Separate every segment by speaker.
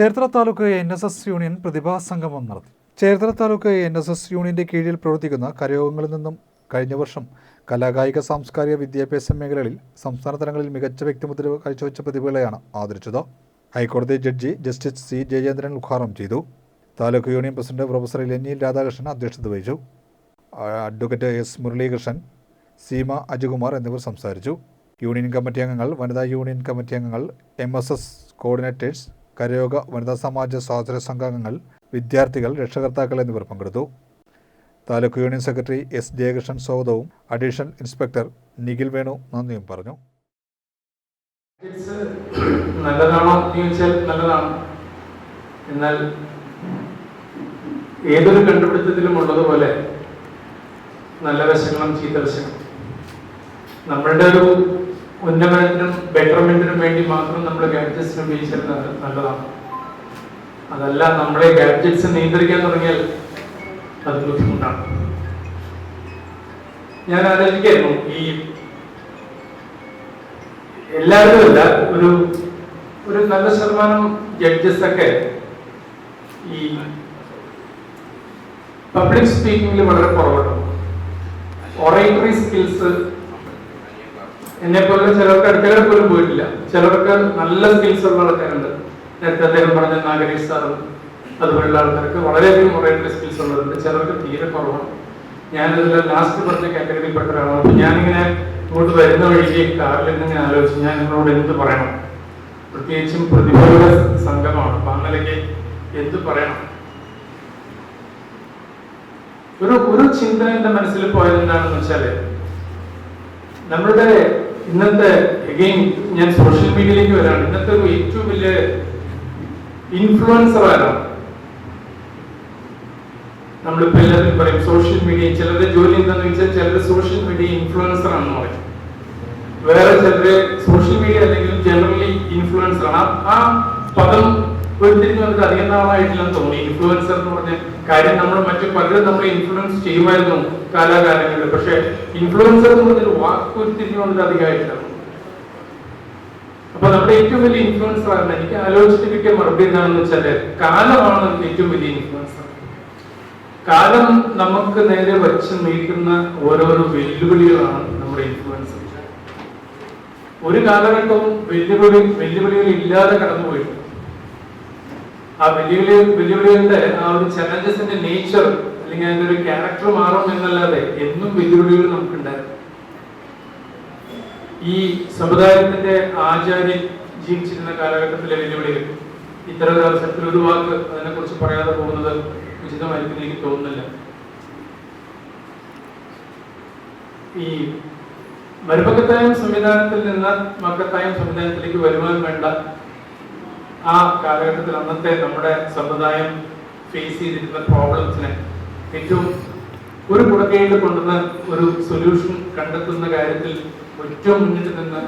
Speaker 1: Cherthala taluk N S S union പ്രതിഭാ സംഗമം നടത്തി. Cherthala taluk N S S യൂണിയന്റെ കീഴിൽ പ്രവർത്തിക്കുന്ന കരയോഗങ്ങളിൽ നിന്നും കഴിഞ്ഞ വർഷം കലാകായിക സാംസ്കാരിക വിദ്യാഭ്യാസ മേഖലകളിൽ സംസ്ഥാന തലങ്ങളിൽ മികച്ച വ്യക്തിമുദ്ര കാഴ്ചവെച്ച പ്രതിഭകളെയാണ് ആദരിച്ചത്. ഹൈക്കോടതി ജഡ്ജി ജസ്റ്റിസ് സി ജയചന്ദ്രൻ ഉദ്ഘാടനം ചെയ്തു. താലൂക്ക് യൂണിയൻ പ്രസിഡന്റ് പ്രൊഫസർ ലെനിയിൽ രാധാകൃഷ്ണൻ അധ്യക്ഷത വഹിച്ചു. അഡ്വക്കേറ്റ് എസ് മുരളീകൃഷ്ണൻ സീമ അജികുമാർ എന്നിവർ സംസാരിച്ചു. യൂണിയൻ കമ്മിറ്റി അംഗങ്ങൾ വനിതാ യൂണിയൻ കമ്മിറ്റി അംഗങ്ങൾ എം കോർഡിനേറ്റേഴ്സ് കരയോഗ വനിതാ സമാജ സ്വാതന്ത്ര്യ സംഘാംഗങ്ങൾ വിദ്യാർത്ഥികൾ രക്ഷകർത്താക്കൾ എന്നിവർ പങ്കെടുത്തു. Taluk union secretary S. Jayakrishnan സ്വാഗതവും അഡീഷണൽ ഇൻസ്പെക്ടർ നിഖിൽ വേണു നന്ദിയും പറഞ്ഞു.
Speaker 2: നല്ലതാണ്? എന്നാൽ ഏതൊരു കണ്ടുപിടുത്തത്തിലും ഉള്ളതുപോലെ നല്ല വശങ്ങളും ചീത്ത വശങ്ങളും. നമ്മളുടെ ഒരു ഉന്നമനത്തിനും ബെറ്റർമെന്റിനും വേണ്ടി മാത്രം നമ്മൾ ഗാഡ്ജറ്റ്സിനെ ഉപയോഗിച്ചിരുന്നത് നല്ല- നല്ലതാണ്. അതല്ല നമ്മളെ ഗാഡ്ജറ്റ്സ് നിയന്ത്രിക്കാൻ തുടങ്ങിയാൽ അത് ബുദ്ധിമുട്ടാണ്. ഞാൻ ആലോചിക്കായിരുന്നു ഈ എല്ലാവരും അല്ല ഒരു ഒരു നല്ല ശതമാനം ജഡ്ജസ് ഒക്കെ ഈ പബ്ലിക് സ്പീക്കിംഗിൽ വളരെ കുറവുണ്ടാവും ഒറേറ്ററി സ്കിൽസ് എന്നെ പോലെ ചിലർക്ക് അടുക്കളയിൽ പോലും പോയിട്ടില്ല. ചിലർക്ക് നല്ല സ്കിൽസ് ഉള്ള ആൾക്കാരുണ്ട്. നേരത്തെ അദ്ദേഹം പറഞ്ഞ നാഗരേഷ് സാറും അതുപോലുള്ള ആൾക്കാർക്ക് വളരെയധികം ഒറേറ്ററി സ്കിൽസ് ഉള്ളതുണ്ട് ചിലർക്ക് തീരെ കുറവാണ്. ഞാനിതിൽ ലാസ്റ്റ് പറഞ്ഞ കാറ്റഗറിയിൽ പെട്ട ഒരാളാണ്. അപ്പൊ ഞാനിങ്ങനെ ഇങ്ങോട്ട് വരുന്ന വഴിക്ക് കാറിൽ ഞാൻ ആലോചിച്ച് ഞാൻ നിങ്ങളോട് എന്ത് പറയണം? പ്രത്യേകിച്ചും പ്രതിഭയുടെ സംഘമാണ്. അപ്പൊ എന്ത് പറയണം? ഒരു ഒരു ചിന്ത എന്റെ മനസ്സിൽ പോയത് എന്താണെന്ന് വെച്ചാൽ നമ്മളുടെ ഇന്നത്തെ എഗെയിൻ ഞാൻ സോഷ്യൽ മീഡിയയിലേക്ക് വരാണ്. ഇന്നത്തെ ഒരു ഏറ്റവും വലിയ ഇൻഫ്ലുവൻസർ ആരാണ്? നമ്മളിപ്പോ എല്ലാവരും പറയും സോഷ്യൽ മീഡിയ ചിലരുടെ ജോലി എന്താണെന്ന് വെച്ചാൽ ചിലര് സോഷ്യൽ മീഡിയ ഇൻഫ്ലുവൻസർ ആണെന്ന് പറയും. വേറെ ചിലര് സോഷ്യൽ മീഡിയ അല്ലെങ്കിൽ ജനറലി ഇൻഫ്ലുവൻസർ ആണ്. ആ പദം ഉരുത്തിരിഞ്ഞ് നമുക്ക് അധികം നാളായിട്ടില്ലെന്ന് തോന്നി ഇൻഫ്ലുവൻസർ എന്ന് പറഞ്ഞ കാര്യം നമ്മൾ മറ്റു പലരും നമ്മളെ ഇൻഫ്ലുവൻസ് ചെയ്യുമായിരുന്നു കാലാകാലങ്ങളിൽ. പക്ഷെ ഇൻഫ്ലുവൻസർ എന്ന് പറഞ്ഞൊരു വാക്ക് ഉരുത്തിരിഞ്ഞ് വന്നിട്ട് അധികമായിട്ടില്ല അപ്പൊ നമ്മുടെ ഏറ്റവും വലിയ ഇൻഫ്ലുവൻസർ ആണ് എനിക്ക് ആലോചിച്ചിട്ട് കിട്ടിയ മറുപടി എന്താണെന്ന് വെച്ചാൽ കാലമാണ് ഏറ്റവും വലിയ ഇൻഫ്ലുവൻസർ കാലം നമുക്ക് നേരെ വച്ച് നീക്കുന്ന ഓരോരോ വെല്ലുവിളികളാണ് നമ്മുടെ ഇൻഫ്ലുവൻസ് ഒരു കാലഘട്ടവും വെല്ലുവിളി വെല്ലുവിളികൾ ഇല്ലാതെ കടന്നുപോയിട്ടുണ്ട് ആ വെല്ലുവിളി വെല്ലുവിളികളുടെ ആ ഒരു ചലഞ്ചസിന്റെ നേച്ചർ അല്ലെങ്കിൽ അതിന്റെ ഒരു ക്യാരക്ടർ മാറും എന്നല്ലാതെ എന്നും വെല്ലുവിളികൾ നമുക്കുണ്ടായിരുന്നു. ഈ സമുദായത്തിന്റെ ആചാര്യൻ ജീവിച്ചിരുന്ന കാലഘട്ടത്തിലെ വെല്ലുവിളികൾ. ഇത്തരം ഒരു ഒരു വാക്ക് അതിനെ കുറിച്ച് പറയാതെ പോകുന്നത് ഉചിതമായിരിക്കും എനിക്ക് തോന്നുന്നില്ല. ഈ മരുമക്കത്തായം സംവിധാനത്തിൽ നിന്ന് മക്കത്തായം സംവിധാനത്തിലേക്ക് വരുവാൻ വേണ്ട ആ കാലഘട്ടത്തിൽ അന്നത്തെ നമ്മുടെ സമുദായം ഫേസ് ചെയ്തിരുന്ന പ്രോബ്ലംസിനെ ഏറ്റവും ഒരു കുടക്കയിൽ കൊണ്ടുവന്ന ഒരു സൊല്യൂഷൻ കണ്ടെത്തുന്ന കാര്യത്തിൽ ഏറ്റവും മുന്നിട്ട് നിന്ന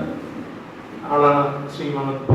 Speaker 2: ആളാണ് ശ്രീ മുഹമ്മദ്